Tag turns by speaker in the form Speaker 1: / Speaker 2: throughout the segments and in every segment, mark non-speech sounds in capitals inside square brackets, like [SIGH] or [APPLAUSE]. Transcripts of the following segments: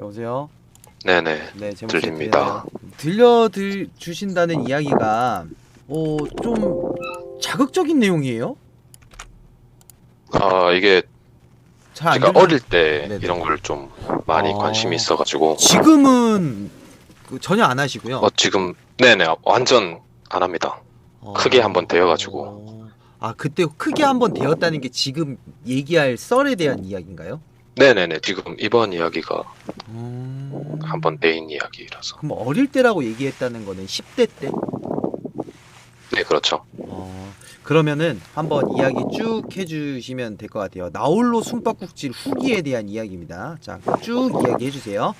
Speaker 1: 여보세요?
Speaker 2: 네네
Speaker 1: 네, 제 목소리
Speaker 2: 들립니다.
Speaker 1: 들려 주신다는 이야기가 어, 좀 자극적인 내용이에요?
Speaker 2: 아 이게
Speaker 1: 잘안
Speaker 2: 제가
Speaker 1: 들려.
Speaker 2: 어릴 때
Speaker 1: 네네.
Speaker 2: 이런 걸 좀 많이
Speaker 1: 아.
Speaker 2: 관심이 있어가지고
Speaker 1: 지금은 그 전혀 안 하시고요.
Speaker 2: 어 지금 네네 완전 안 합니다
Speaker 1: 어.
Speaker 2: 크게 한번 데여가지고.
Speaker 1: 어. 아, 그때 크게 한번 되었다는 게 지금 얘기할 썰에 대한 이야기인가요?
Speaker 2: 네네네 지금 이번 이야기가
Speaker 1: 음...
Speaker 2: 한번 메인 이야기라서
Speaker 1: 그럼 어릴 때라고 얘기했다는 거는 10대 때?
Speaker 2: 네 그렇죠
Speaker 1: 어, 그러면은 한번 이야기 쭉 해주시면 될 것 같아요. 나홀로 숨바꼭질 후기에 대한 이야기입니다. 자, 쭉 이야기 해 주세요.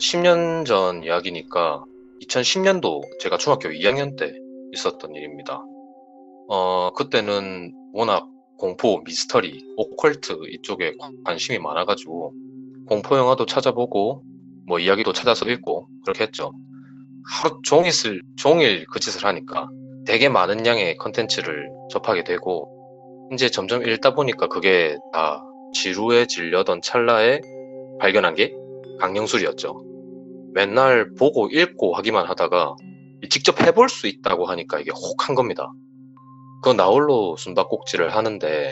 Speaker 2: 10년 전 이야기니까 2010년도 제가 중학교 2학년 때 있었던 일입니다 어 그때는 워낙 공포, 미스터리, 오컬트 이쪽에 관심이 많아가지고 공포 영화도 찾아보고 뭐 이야기도 찾아서 읽고 그렇게 했죠. 하루 종일 쓸- 종일 그 짓을 하니까 되게 많은 양의 컨텐츠를 접하게 되고 이제 점점 읽다 보니까 그게 다 지루에 질려던 찰나에 발견한 게 강령술이었죠. 맨날 보고 읽고 하기만 하다가 직접 해볼 수 있다고 하니까 이게 혹 한 겁니다. 그 나홀로 숨바꼭질을 하는데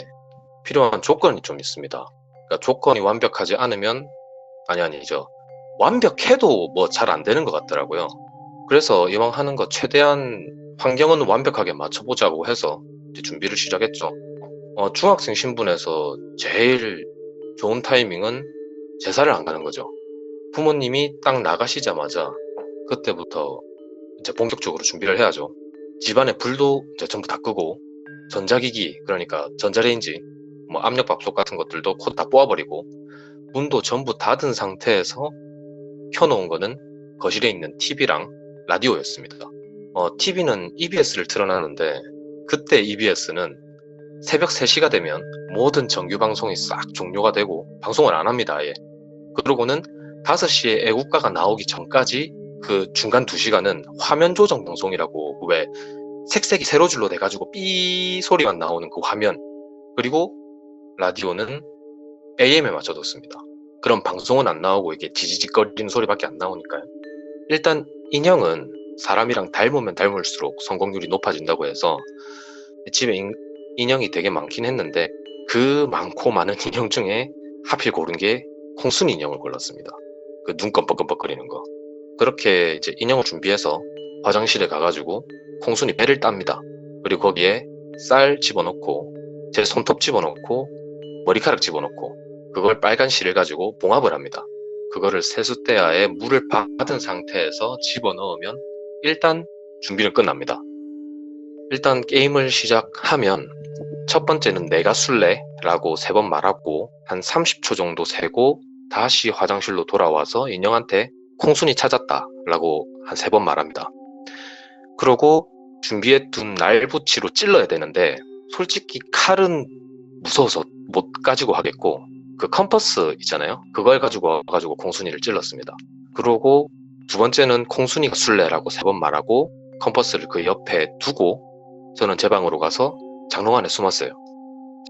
Speaker 2: 필요한 조건이 좀 있습니다. 그러니까 조건이 완벽하지 않으면 아니 아니죠. 완벽해도 뭐 잘 안 되는 것 같더라고요. 그래서 이왕 하는 거 최대한 환경은 완벽하게 맞춰보자고 해서 준비를 시작했죠. 어, 중학생 신분에서 제일 좋은 타이밍은 제사를 안 가는 거죠. 부모님이 딱 나가시자마자 그때부터 이제 본격적으로 준비를 해야죠. 집안에 불도 이제 전부 다 끄고 전자기기 그러니까 전자레인지 뭐 압력밥솥 같은 것들도 코다 뽑아버리고 문도 전부 닫은 상태에서 켜놓은 거는 거실에 있는 TV랑 라디오였습니다. 어, TV는 EBS를 틀어놨는데 그때 EBS는 새벽 3시가 되면 모든 정규 방송이 싹 종료가 되고 방송을 안 합니다 아예. 그러고는 5시에 애국가가 나오기 전까지 그 중간 2시간은 화면 조정 방송이라고 왜 색색이 세로줄로 돼가지고 삐 소리만 나오는 그 화면 그리고 라디오는 AM에 맞춰뒀습니다. 그럼 방송은 안 나오고 이게 지지직거리는 소리밖에 안 나오니까요. 일단 인형은 사람이랑 닮으면 닮을수록 성공률이 높아진다고 해서 집에 인, 인형이 되게 많긴 했는데 그 많고 많은 [LAUGHS] 인형 중에 하필 고른 게 콩순이 인형을 골랐습니다. 그 눈 껌뻑껌뻑거리는 거. 그렇게 이제 인형을 준비해서 화장실에 가가지고 콩순이 배를 땁니다. 그리고 거기에 쌀 집어넣고 제 손톱 집어넣고 머리카락 집어넣고 그걸 빨간 실을 가지고 봉합을 합니다. 그거를 세숫대야에 물을 받은 상태에서 집어넣으면 일단 준비는 끝납니다. 일단 게임을 시작하면 첫 번째는 내가 술래 라고 세 번 말하고 한 30초 정도 세고 다시 화장실로 돌아와서 인형한테 콩순이 찾았다 라고 한 세 번 말합니다. 그러고 준비해 둔 날붙이로 찔러야 되는데 솔직히 칼은 무서워서 못 가지고 하겠고 그 컴퍼스 있잖아요. 그걸 가지고 와가지고 콩순이를 찔렀습니다. 그러고 두 번째는 콩순이가 술래라고 세 번 말하고 컴퍼스를 그 옆에 두고 저는 제 방으로 가서 장롱 안에 숨었어요.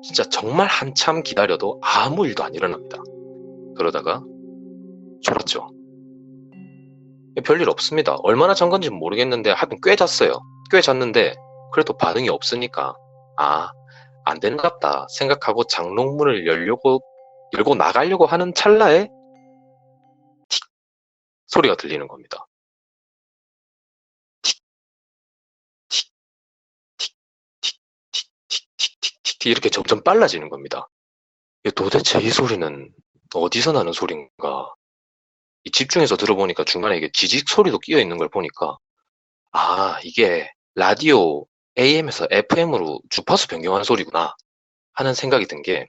Speaker 2: 진짜 정말 한참 기다려도 아무 일도 안 일어납니다. 그러다가 졸았죠. 별일 없습니다. 얼마나 잔 건지 모르겠는데 하여튼 꽤 잤어요. 꽤 잤는데 그래도 반응이 없으니까 아, 안 되는 것 같다 생각하고 장롱문을 열려고 열고 나가려고 하는 찰나에 틱 소리가 들리는 겁니다. 틱, 틱, 틱, 틱, 틱, 틱, 틱, 틱, 틱, 틱 이렇게 점점 빨라지는 겁니다. 도대체 이 소리는 어디서 나는? 이 집중해서 들어보니까 중간에 이게 지직 소리도 끼어 있는 걸 보니까 아 이게 라디오 AM에서 FM으로 주파수 변경하는 소리구나 하는 생각이 든게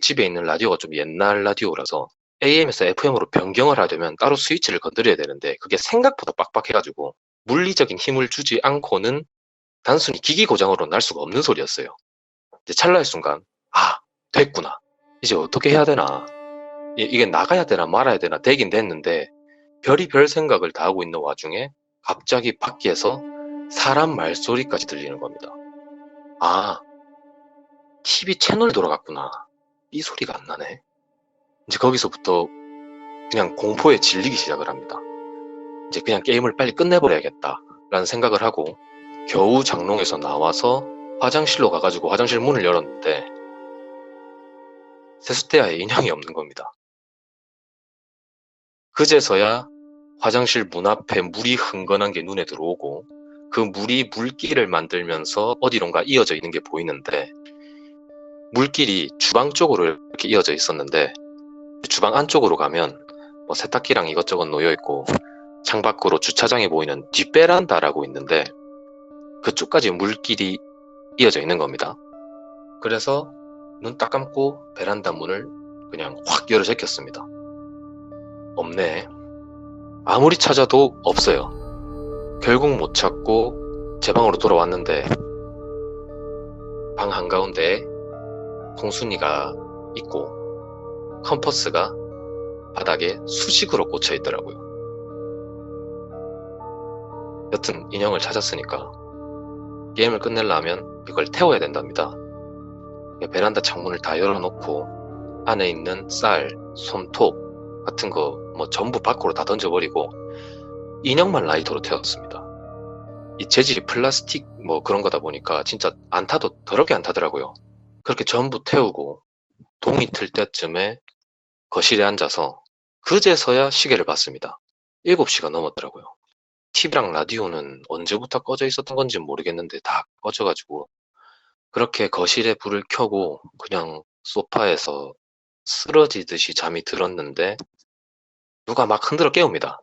Speaker 2: 집에 있는 라디오가 좀 옛날 라디오라서 AM에서 FM으로 변경을 하려면 따로 스위치를 건드려야 되는데 그게 생각보다 빡빡해가지고 물리적인 힘을 주지 않고는 단순히 기기 고장으로 날 수가 없는 소리였어요. 이제 찰나의 순간 아 됐구나 이제 어떻게 해야 되나 이- 이게 나가야 되나 말아야 되나 되긴 됐는데 별이 별 생각을 다 하고 있는 와중에 갑자기 밖에서 사람 말소리까지 들리는 겁니다. 아, TV 채널 돌아갔구나. 이 소리가 안 나네. 이제 거기서부터 그냥 공포에 질리기 시작을 합니다. 이제 그냥 게임을 빨리 끝내버려야겠다. 라는 생각을 하고 겨우 장롱에서 나와서 화장실로 가가지고 화장실 문을 열었는데 세수대야에 인형이 없는 겁니다. 그제서야 화장실 문 앞에 물이 흥건한 게 눈에 들어오고 그 물이 물길을 만들면서 어디론가 이어져 있는 게 보이는데 물길이 주방 쪽으로 이렇게 이어져 있었는데 주방 안쪽으로 가면 뭐 세탁기랑 이것저것 놓여 있고 창밖으로 주차장에 보이는 뒷베란다라고 있는데 그쪽까지 물길이 이어져 있는 겁니다. 그래서 눈 딱 감고 베란다 문을 그냥 확 열어 제꼈습니다. 없네. 아무리 찾아도 없어요. 결국 못 찾고 제 방으로 돌아왔는데 방 한가운데 공순이가 있고 컴퍼스가 바닥에 수직으로 꽂혀 있더라고요. 여튼 인형을 찾았으니까 게임을 끝내려면 이걸 태워야 된답니다. 베란다 창문을 다 열어놓고 안에 있는 쌀, 손톱 같은 거 뭐 전부 밖으로 다 던져버리고 인형만 라이터로 태웠습니다. 이 재질이 플라스틱 뭐 그런 거다 보니까 진짜 안 타도 더럽게 안 타더라고요. 그렇게 전부 태우고 동이 틀 때쯤에 거실에 앉아서 그제서야 시계를 봤습니다. 7시가 넘었더라고요. TV랑 라디오는 언제부터 꺼져 있었던 건지 모르겠는데 다 꺼져가지고 그렇게 거실에 불을 켜고 그냥 소파에서 쓰러지듯이 잠이 들었는데 누가 막 흔들어 깨웁니다.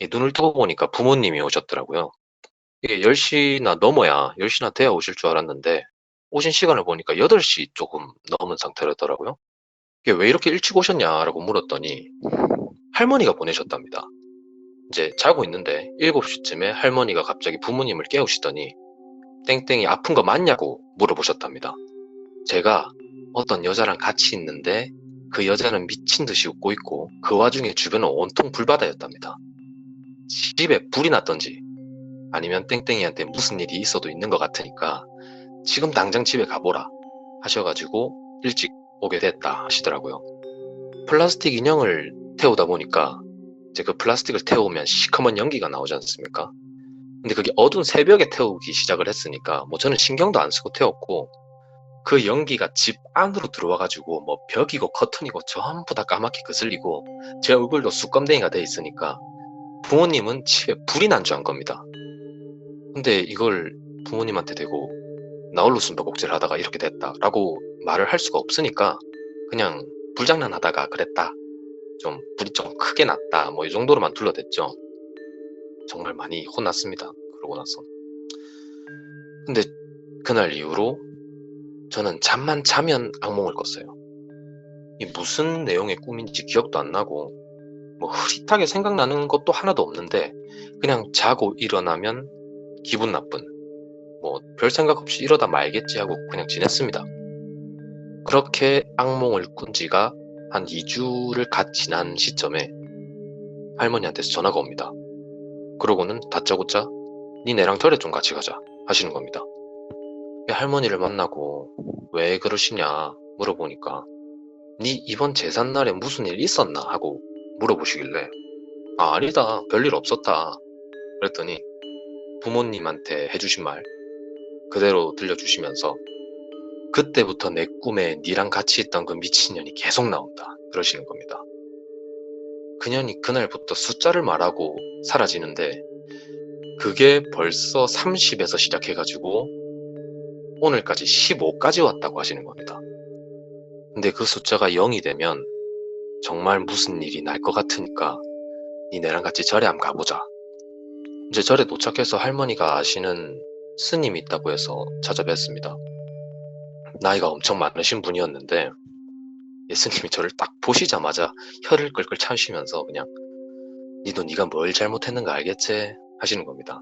Speaker 2: 이 눈을 뜨고 보니까 부모님이 오셨더라고요. 이게 10시나 넘어야 10시나 돼야 오실 줄 알았는데 오신 시간을 보니까 8시 조금 넘은 상태였더라고요. 이게 왜 이렇게 일찍 오셨냐라고 물었더니 할머니가 보내셨답니다. 이제 자고 있는데 7시쯤에 할머니가 갑자기 부모님을 깨우시더니 땡땡이 아픈 거 맞냐고 물어보셨답니다. 제가 어떤 여자랑 같이 있는데 그 여자는 미친 듯이 웃고 있고 그 와중에 주변은 온통 불바다였답니다. 집에 불이 났던지 아니면 땡땡이한테 무슨 일이 있어도 있는 것 같으니까 지금 당장 집에 가보라 하셔가지고 일찍 오게 됐다 하시더라고요. 플라스틱 인형을 태우다 보니까 이제 그 플라스틱을 태우면 시커먼 연기가 나오지 않습니까? 근데 그게 어두운 새벽에 태우기 시작을 했으니까 뭐 저는 신경도 안 쓰고 태웠고 그 연기가 집 안으로 들어와가지고 뭐 벽이고 커튼이고 전부 다 까맣게 거슬리고 제 얼굴도 수검댕이가 돼 있으니까 부모님은 집에 불이 난 줄 안 겁니다. 근데 이걸 부모님한테 대고 나홀로 숨바꼭질 하다가 이렇게 됐다라고 말을 할 수가 없으니까 그냥 불장난 하다가 그랬다. 좀 불이 좀 크게 났다. 뭐 이 정도로만 둘러댔죠. 정말 많이 혼났습니다. 그러고 나서. 근데 그날 이후로 저는 잠만 자면 악몽을 꿨어요. 이 무슨 내용의 꿈인지 기억도 안 나고 뭐 흐릿하게 생각나는 것도 하나도 없는데 그냥 자고 일어나면 기분 나쁜 뭐 별 생각 없이 이러다 말겠지 하고 그냥 지냈습니다. 그렇게 악몽을 꾼 지가 한 2주를 갓 지난 시점에 할머니한테 서 전화가 옵니다. 그러고는 다짜고짜 니 내랑 절에 좀 같이 가자 하시는 겁니다. 할머니를 만나고 왜 그러시냐 물어보니까 니 이번 제삿날에 무슨 일 있었나? 하고 물어보시길래 아 아니다. 별일 없었다. 그랬더니 부모님한테 해주신 말 그대로 들려주시면서 그때부터 내 꿈에 니랑 같이 있던 그 미친년이 계속 나온다. 그러시는 겁니다. 그년이 그날부터 숫자를 말하고 사라지는데 그게 벌써 30에서 시작해가지고 오늘까지 15까지 왔다고 하시는 겁니다. 근데 그 숫자가 0이 되면 정말 무슨 일이 날 것 같으니까 니네랑 같이 절에 한번 가보자. 이제 절에 도착해서 할머니가 아시는 스님이 있다고 해서 찾아뵀습니다. 나이가 엄청 많으신 분이었는데 예수님이 저를 딱 보시자마자 혀를 끌끌 참으시면서 그냥 니도 네가 뭘 잘못했는가 알겠지 하시는 겁니다.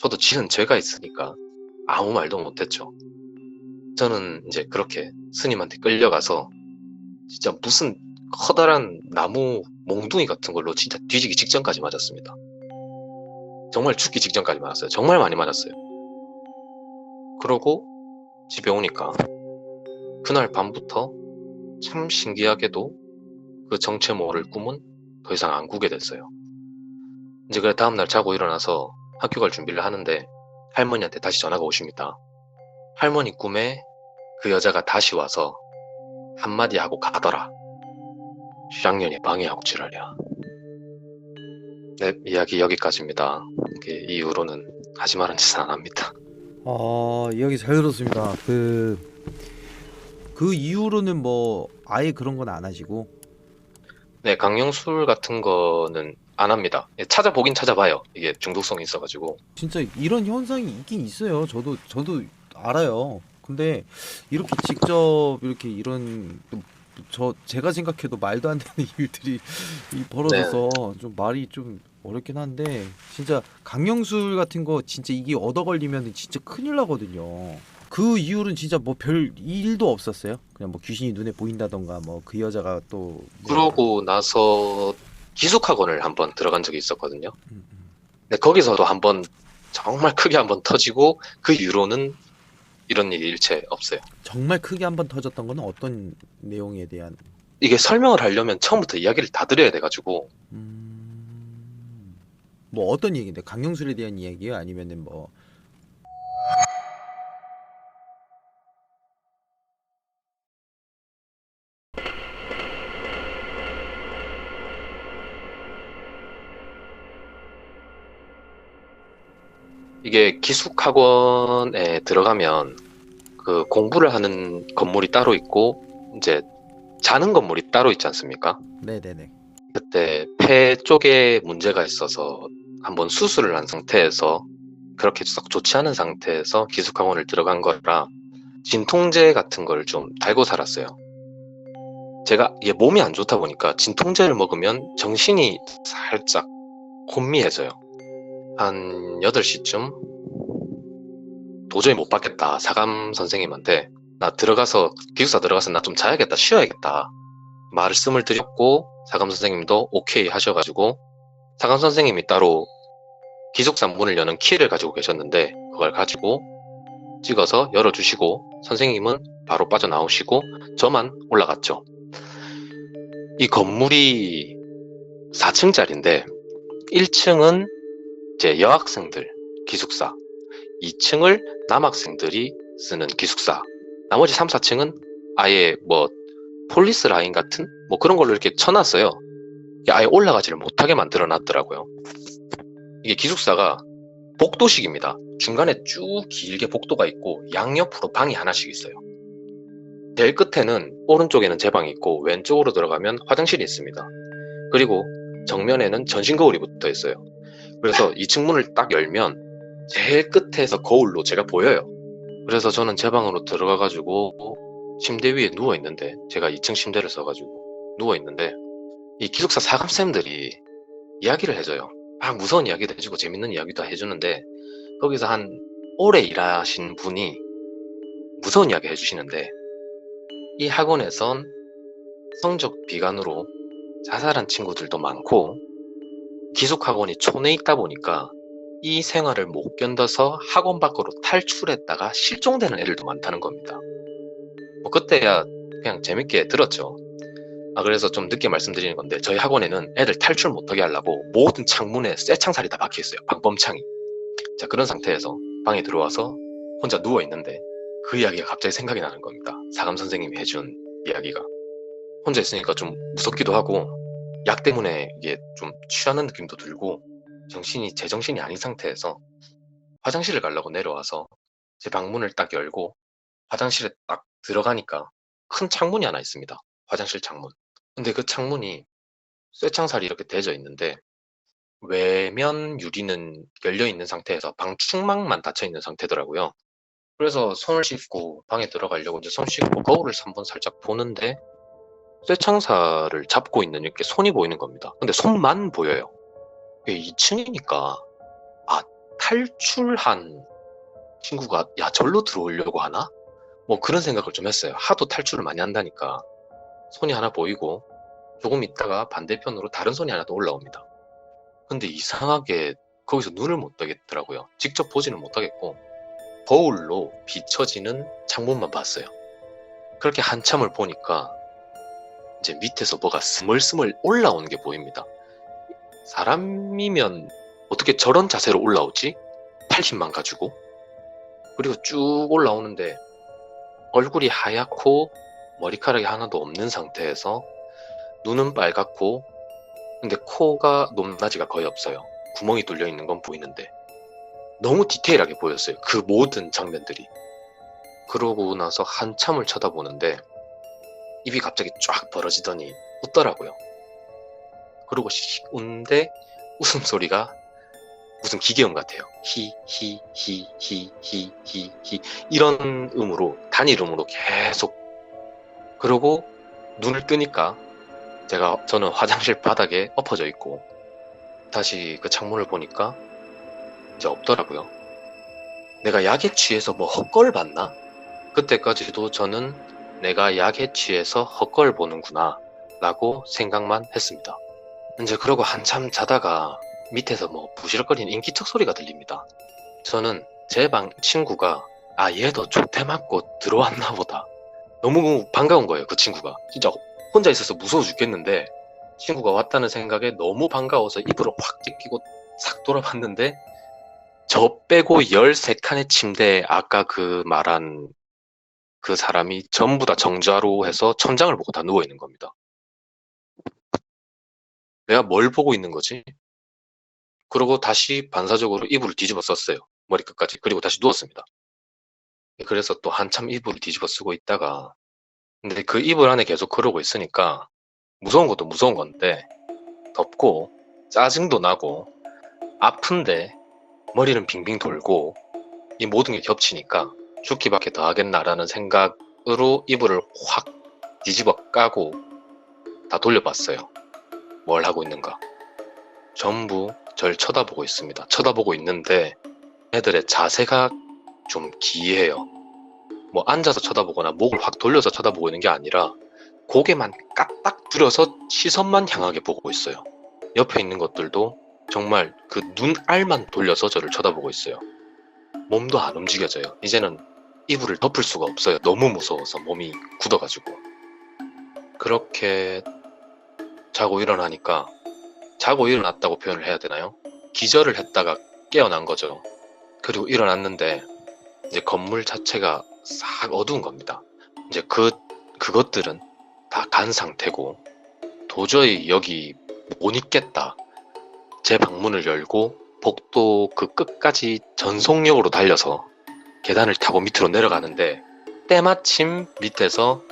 Speaker 2: 저도 지은 죄가 있으니까 아무 말도 못했죠. 저는 이제 그렇게 스님한테 끌려가서 진짜 무슨 커다란 나무 몽둥이 같은 걸로 진짜 뒤지기 직전까지 맞았습니다. 정말 죽기 직전까지 맞았어요. 정말 많이 맞았어요. 그러고 집에 오니까 그날 밤부터 참 신기하게도 그 정체 모를 꿈은 더 이상 안 꾸게 됐어요. 이제 그래 다음날 자고 일어나서 학교 갈 준비를 하는데 할머니한테 다시 전화가 오십니다. 할머니 꿈에 그 여자가 다시 와서 한마디 하고 가더라. 쌍년이 방해하고 지랄이야. 네, 이야기 여기까지입니다. 이게 이후로는 하지 말은 짓은 안 합니다.
Speaker 1: 아 이야기 잘 들었습니다. 그, 그 이후로는 뭐 아예 그런 건 안 하시고
Speaker 2: 네, 강령술 같은 거는 안 합니다. 예, 찾아보긴 찾아봐요. 이게 중독성이 있어가지고.
Speaker 1: 진짜 이런 현상이 있긴 있어요. 저도 저도 알아요. 근데 이렇게 직접 이렇게 이런 저 제가 생각해도 말도 안 되는 [LAUGHS] 일들이 이 벌어져서 좀 말이 좀 어렵긴 한데 진짜 강령술 같은 거 진짜 이게 얻어 걸리면 진짜 큰일 나거든요. 그 이후로는 진짜 뭐 별 일도 없었어요. 그냥 뭐 귀신이 눈에 보인다던가 뭐 그 여자가 또 뭐-
Speaker 2: 그러고 나서 기숙학원을 한번 들어간 적이 있었거든요.
Speaker 1: 음, 음.
Speaker 2: 근데 거기서도 한번 정말 크게 한번 터지고 그 이후로는 이런 일이 일체 없어요.
Speaker 1: 정말 크게 한번 터졌던 거는 어떤 내용에 대한
Speaker 2: 이게 설명을 하려면 처음부터 이야기를 다 드려야 돼가지고
Speaker 1: 음... 뭐 어떤 얘기인데 강령술에 대한 이야기요 아니면은 뭐
Speaker 2: 이게 기숙학원에 들어가면 그 공부를 하는 건물이 따로 있고 이제 자는 건물이 따로 있지 않습니까?
Speaker 1: 네네네
Speaker 2: 그때 폐 쪽에 문제가 있어서 한번 수술을 한 상태에서 그렇게 썩 좋지 않은 상태에서 기숙학원을 들어간 거라 진통제 같은 걸 좀 달고 살았어요. 제가 이게 몸이 안 좋다 보니까 진통제를 먹으면 정신이 살짝 혼미해져요. 한 8시쯤 도저히 못 받겠다. 사감 선생님한테 나 들어가서 기숙사 들어가서 나 좀 자야겠다. 쉬어야겠다. 말씀을 드렸고 사감 선생님도 오케이 하셔가지고 사감 선생님이 따로 기숙사 문을 여는 키를 가지고 계셨는데 그걸 가지고 찍어서 열어주시고 선생님은 바로 빠져나오시고 저만 올라갔죠. 이 건물이 4층짜리인데 1층은 이 제 여학생들 기숙사 2층을 남학생들이 쓰는 기숙사 나머지 3, 4층은 아예 뭐 폴리스 라인 같은 뭐 그런 걸로 이렇게 쳐놨어요. 아예 올라가지를 못하게 만들어 놨더라고요. 이게 기숙사가 복도식입니다. 중간에 쭉 길게 복도가 있고 양옆으로 방이 하나씩 있어요. 제일 끝에는 오른쪽에는 제 방이 있고 왼쪽으로 들어가면 화장실이 있습니다. 그리고 정면에는 전신 거울이 붙어 있어요. 그래서 2층 문을 딱 열면 제일 끝에서 거울로 제가 보여요. 그래서 저는 제 방으로 들어가가지고 침대 위에 누워 있는데 제가 2층 침대를 써가지고 누워 있는데 이 기숙사 사감쌤들이 이야기를 해줘요. 막 무서운 이야기도 해주고 재밌는 이야기도 해주는데 거기서 한 오래 일하신 분이 무서운 이야기 해주시는데 이 학원에선 성적 비관으로 자살한 친구들도 많고 기숙학원이 촌에 있다 보니까 이 생활을 못 견뎌서 학원 밖으로 탈출했다가 실종되는 애들도 많다는 겁니다. 뭐 그때야 그냥 재밌게 들었죠. 아 그래서 좀 늦게 말씀드리는 건데 저희 학원에는 애들 탈출 못하게 하려고 모든 창문에 쇠창살이 다 박혀 있어요. 방범창이. 자 그런 상태에서 방에 들어와서 혼자 누워 있는데 그 이야기가 갑자기 생각이 나는 겁니다. 사감 선생님이 해준 이야기가 혼자 있으니까 좀 무섭기도 하고 약 때문에 이게 좀 취하는 느낌도 들고 정신이 제정신이 아닌 상태에서 화장실을 가려고 내려와서 제 방문을 딱 열고 화장실에 딱 들어가니까 큰 창문이 하나 있습니다. 화장실 창문. 근데 그 창문이 쇠창살이 이렇게 대져 있는데 외면 유리는 열려 있는 상태에서 방 충망만 닫혀 있는 상태더라고요. 그래서 손을 씻고 방에 들어가려고 이제 손 씻고 거울을 한번 살짝 보는데 쇠창살을 잡고 있는 이렇게 손이 보이는 겁니다. 근데 손만 보여요. 2층이니까 아 탈출한 친구가 야 절로 들어오려고 하나? 뭐 그런 생각을 좀 했어요. 하도 탈출을 많이 한다니까 손이 하나 보이고 조금 있다가 반대편으로 다른 손이 하나 더 올라옵니다. 근데 이상하게 거기서 눈을 못 뜨겠더라고요. 직접 보지는 못하겠고 거울로 비춰지는 창문만 봤어요. 그렇게 한참을 보니까 이제 밑에서 뭐가 스멀스멀 올라오는 게 보입니다. 사람이면 어떻게 저런 자세로 올라오지? 팔 힘만 가지고 그리고 쭉 올라오는데 얼굴이 하얗고 머리카락이 하나도 없는 상태에서 눈은 빨갛고 근데 코가 높낮이가 거의 없어요. 구멍이 뚫려 있는 건 보이는데 너무 디테일하게 보였어요. 그 모든 장면들이. 그러고 나서 한참을 쳐다보는데 입이 갑자기 쫙 벌어지더니 웃더라고요. 그리고 씩 웃는데 웃음소리가 무슨 기계음 같아요. 히, 히, 히, 히, 히, 히, 히. 이런 음으로, 단일 음으로 계속. 그러고 눈을 뜨니까 제가, 저는 화장실 바닥에 엎어져 있고, 다시 그 창문을 보니까 이제 없더라고요. 내가 약에 취해서 뭐 헛걸 봤나? 그때까지도 저는 내가 약에 취해서 헛걸 보는구나 라고 생각만 했습니다. 이제 그러고 한참 자다가 밑에서 뭐 부시럭거리는 인기척 소리가 들립니다. 저는 제 방 친구가 아 얘도 조태 맞고 들어왔나 보다. 너무 반가운 거예요 그 친구가. 진짜 혼자 있어서 무서워 죽겠는데 친구가 왔다는 생각에 너무 반가워서 입으로 확 찢기고 싹 돌아봤는데 저 빼고 13칸의 침대에 아까 그 말한 그 사람이 전부 다 정자로 해서 천장을 보고 다 누워 있는 겁니다. 내가 뭘 보고 있는 거지? 그러고 다시 반사적으로 이불을 뒤집어 썼어요. 머리끝까지. 그리고 다시 누웠습니다. 그래서 또 한참 이불을 뒤집어 쓰고 있다가 근데 그 이불 안에 계속 그러고 있으니까 무서운 것도 무서운 건데 덥고 짜증도 나고 아픈데 머리는 빙빙 돌고 이 모든 게 겹치니까 죽기밖에 더 하겠나라는 생각으로 이불을 확 뒤집어 까고 다 돌려봤어요. 뭘 하고 있는가. 전부 절 쳐다보고 있습니다. 쳐다보고 있는데 애들의 자세가 좀 기이해요. 뭐 앉아서 쳐다보거나 목을 확 돌려서 쳐다보고 있는 게 아니라 고개만 까딱 들여서 시선만 향하게 보고 있어요. 옆에 있는 것들도 정말 그 눈알만 돌려서 저를 쳐다보고 있어요. 몸도 안 움직여져요. 이제는 이불을 덮을 수가 없어요. 너무 무서워서 몸이 굳어가지고. 그렇게 자고 일어나니까 자고 일어났다고 표현을 해야 되나요? 기절을 했다가 깨어난 거죠. 그리고 일어났는데 이제 건물 자체가 싹 어두운 겁니다. 이제 그 그것들은 다 간 상태고 도저히 여기 못 있겠다. 제 방문을 열고 복도 그 끝까지 전속력으로 달려서 계단을 타고 밑으로 내려가는데 때마침 밑에서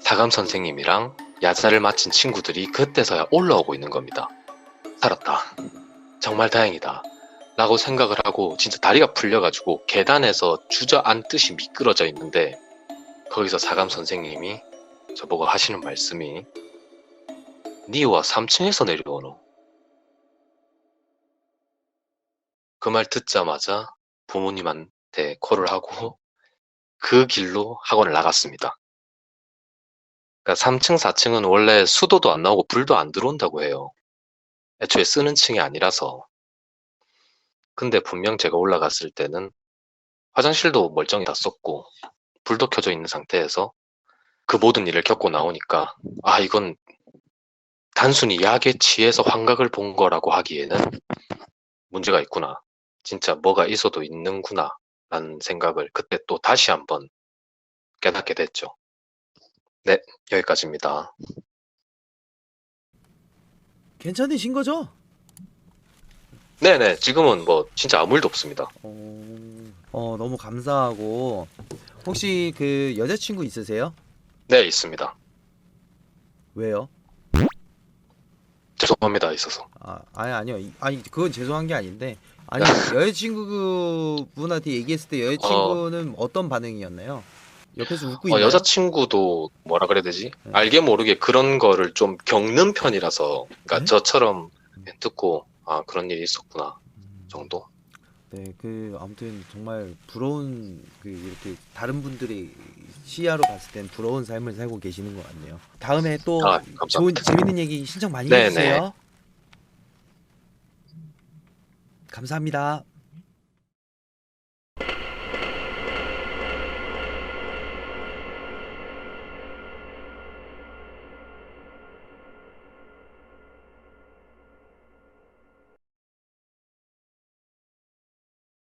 Speaker 2: 사감 선생님이랑 야자를 마친 친구들이 그때서야 올라오고 있는 겁니다. 살았다. 정말 다행이다. 라고 생각을 하고 진짜 다리가 풀려가지고 계단에서 주저앉듯이 미끄러져 있는데 거기서 사감 선생님이 저보고 하시는 말씀이 니와 3층에서 내려오노. 그 말 듣자마자 부모님한 테 콜을 하고 그 길로 학원을 나갔습니다. 그러니까 3층, 4층은 원래 수도도 안 나오고 불도 안 들어온다고 해요. 애초에 쓰는 층이 아니라서. 근데 분명 제가 올라갔을 때는 화장실도 멀쩡히 다 썼고 불도 켜져 있는 상태에서 그 모든 일을 겪고 나오니까 아 이건 단순히 약에 취해서 환각을 본 거라고 하기에는 문제가 있구나. 진짜 뭐가 있어도 있는구나. 라는 생각을 그때 또 다시 한번 깨닫게 됐죠. 네, 여기까지입니다.
Speaker 1: 괜찮으신 거죠?
Speaker 2: 네네, 지금은 뭐 진짜 아무 일도 없습니다.
Speaker 1: 어, 어, 너무 감사하고 혹시 그 여자친구 있으세요?
Speaker 2: 네, 있습니다.
Speaker 1: 왜요?
Speaker 2: 죄송합니다, 있어서.
Speaker 1: 아, 아니 아니요. 이- 아니 그건 죄송한 게 아닌데 아니 여자친구분한테 얘기했을 때 여자친구는 어... 떤 반응이었나요? 옆에서 웃고
Speaker 2: 어,
Speaker 1: 있나요?
Speaker 2: 여자친구도 뭐라 그래야 되지?
Speaker 1: 네.
Speaker 2: 알게 모르게 그런 거를 좀 겪는 편이라서, 그러니까
Speaker 1: 네?
Speaker 2: 저처럼 듣고, 아, 그런 일이 있었구나,
Speaker 1: 음,
Speaker 2: 정도.
Speaker 1: 네, 그 아무튼 정말 부러운 그 이렇게 다른 분들이 시야로 봤을 땐 부러운 삶을 살고 계시는 것 같네요. 다음에 또
Speaker 2: 아.
Speaker 1: 좋은 재밌는 얘기 신청 많이
Speaker 2: 네네.
Speaker 1: 해주세요. 감사합니다.